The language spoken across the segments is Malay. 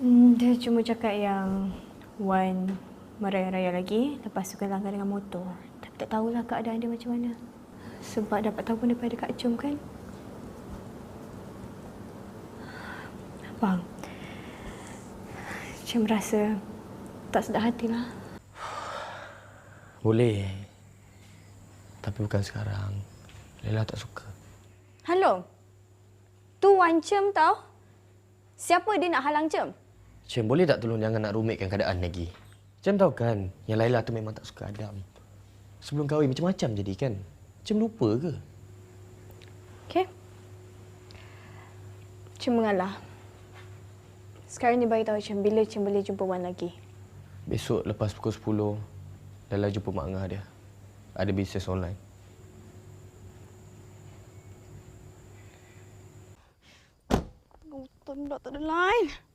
Hmm, dia cuma cakap yang Wan meraya-raya lagi lepas tu kena langgar dengan motor. Tapi tak tahulah keadaan dia macam mana. Sebab dapat tahu pun daripada Kak Cum kan. Bang, Cum rasa tak sedap hati lah. Boleh. Tapi bukan sekarang. Lela tak suka. Hello. Tu Wan Cem tau. Siapa dia nak halang Cem? Cem, boleh tak tolong jangan nak rumitkan keadaan lagi? Cem tahu kan, yang Laila tu memang tak suka Adam. Sebelum kahwin macam-macam jadi kan? Cem lupa ke? Okey. Cem mengalah. Sekarang ni bagi tahu Cem bila Cem boleh jumpa Wan lagi. Besok lepas pukul 10, Laila jumpa Mak Ngah dia. Ada bisnes online. Hutan pula tak ada line.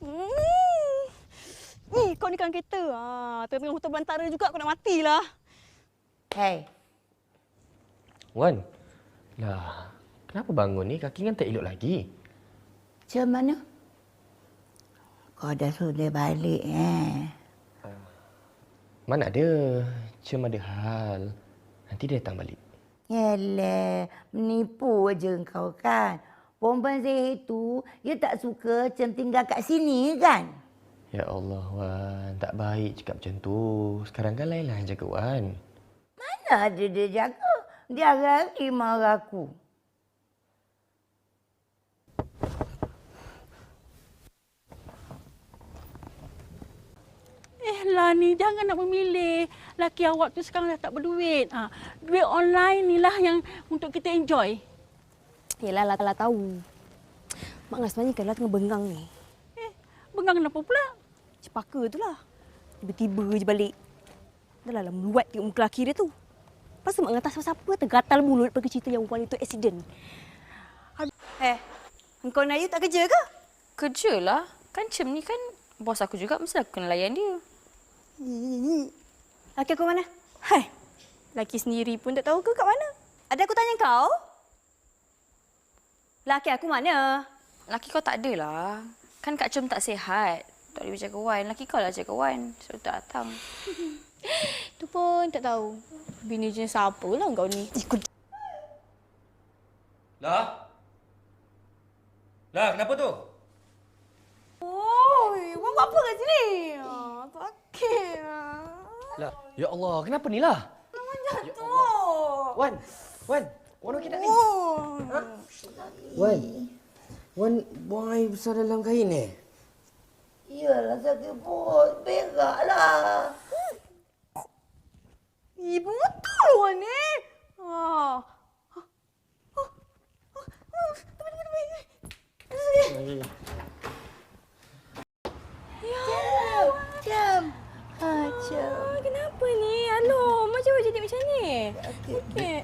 Hmm. Ni kau ni kan kereta. Ah, tengah-tengah hutan belantara juga aku nak matilah. Hey, Wan, lah, kenapa bangun ni? Kaki kan tak elok lagi. macam mana? Kau dah sudah balik eh? Mana ada? Cem ada hal. Nanti dia datang balik. Yalah, menipu aja kau kan. Perempuan Zahir tu, dia tak suka macam tinggal kat sini kan? Ya Allah, Wan. Tak baik cakap macam tu. Sekarang kan Laila yang jaga Wan. Mana ada dia jaga? Dia hari marah aku. Eh lah ni jangan nak memilih. Laki awak tu sekarang dah tak berduit. Ha, duit online ni lah yang untuk kita enjoy. Yelah lah lah tahu. Mak Ngah sebenarnya kalau tengah bengang ni. Eh, bengang kenapa pula? Cepaka tu lah. Tiba-tiba je balik. Dah lah meluat tengok muka lelaki dia tu. Lepas tu Mak Ngah tak siapa-siapa tergatal mulut pergi cerita yang perempuan itu accident. Eh, engkau Nayu tak kerja ke? Kerja lah. Kan Cem ni kan bos aku juga. Mesti aku kena layan dia. Laki aku mana? Hai, lelaki sendiri pun tak tahu ke kat mana. Ada aku tanya kau? Laki aku mana? Laki kau tak ada lah. Kan Kak Cem tak sihat. Tak boleh jaga Wan. Laki kau lah jaga Wan. So tak datang. Tu pun tak tahu. Bini jenis apa lah kau ni. Ikut Lah? Lah, kenapa tu? Oh, Wan buat apa kat sini? Oh, sakit lah. Lah, ya Allah, kenapa ni lah? Jatuh. Wan, Wan, Wan okey tak ni? Oh. Wan, Wan buang air besar dalam kain eh? Iyalah sakit perut. Berak lah. Ibu betul Wan ni. Ah. Jam. Ha, jam. Ah, kenapa ni? Aloh, macam mana jadi macam ni? Okey.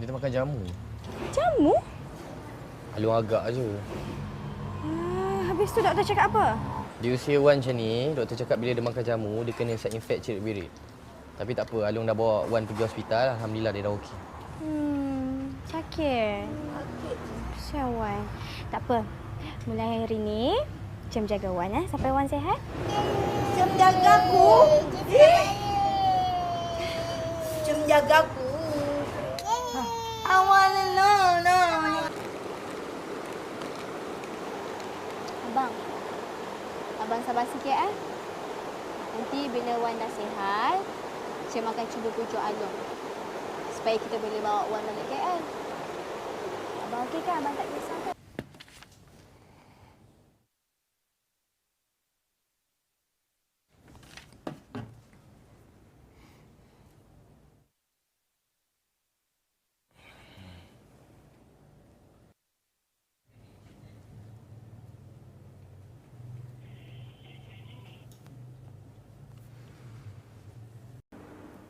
Dia termakan jamu. Jamu? Alung agak je. Ah, habis tu doktor cakap apa? Di usia Wan macam ni, doktor cakap bila dia makan jamu, dia kena side infect cerit birit. Tapi tak apa, Alung dah bawa Wan pergi hospital. Alhamdulillah dia dah okey. Hmm, sakit. Kesian Wan. Tak apa. Mulai hari ni, Cem jaga Wan eh, sampai Wan sihat. Jam jaga aku. Jam jaga aku. Abang sabar sikit eh. Nanti bila Wan dah sihat, Cem akan cuba pujuk Along. Supaya kita boleh bawa Wan balik KL. Abang okey kan? Abang tak kisah kan?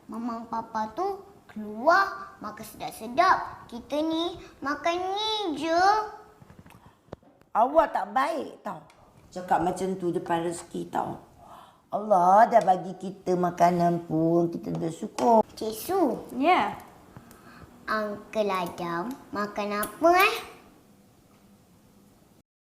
Mama papa tu keluar makan sedap-sedap. Kita ni makan ni je. Awak tak baik tau. Cakap macam tu depan rezeki tau. Allah dah bagi kita makanan pun kita bersyukur. Cik Su, Ya. Yeah. Uncle Adam makan apa eh?